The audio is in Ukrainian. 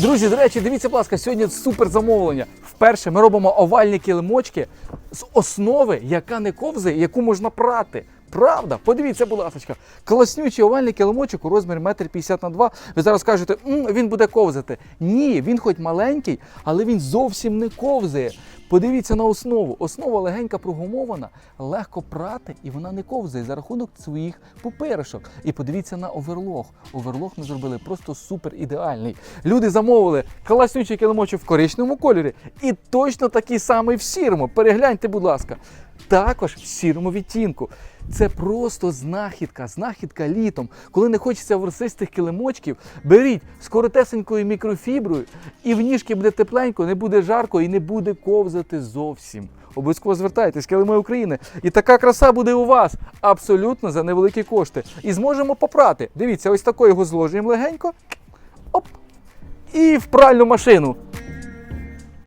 Друзі, до речі, дивіться, будь ласка, сьогодні супер замовлення. Вперше ми робимо овальні килимочки з основи, яка не ковзає, яку можна прати. Правда, подивіться, будь ласка, класнючий овальний килимочок у розмірі 1,50 на 2. Ви зараз кажете, «М, він буде ковзати. Ні, він хоч маленький, але він зовсім не ковзає. Подивіться на основу. Основа легенька прогумована, легко прати, і вона не ковзає за рахунок своїх пупиришок. І подивіться на оверлог. Оверлог ми зробили просто супер ідеальний. Люди замовили класнючий килимочок в коричневому кольорі і точно такий самий в сірому. Перегляньте, будь ласка. Також в сірому відтінку. Це просто знахідка, знахідка літом. Коли не хочеться ворсистих килимочків, беріть з коротесенькою мікрофіброю, і в ніжки буде тепленько, не буде жарко і не буде ковзати зовсім. Обов'язково звертайтесь, килими України. І така краса буде у вас абсолютно за невеликі кошти. І зможемо попрати. Дивіться, ось такою його зложуємо легенько. Оп. І в пральну машину.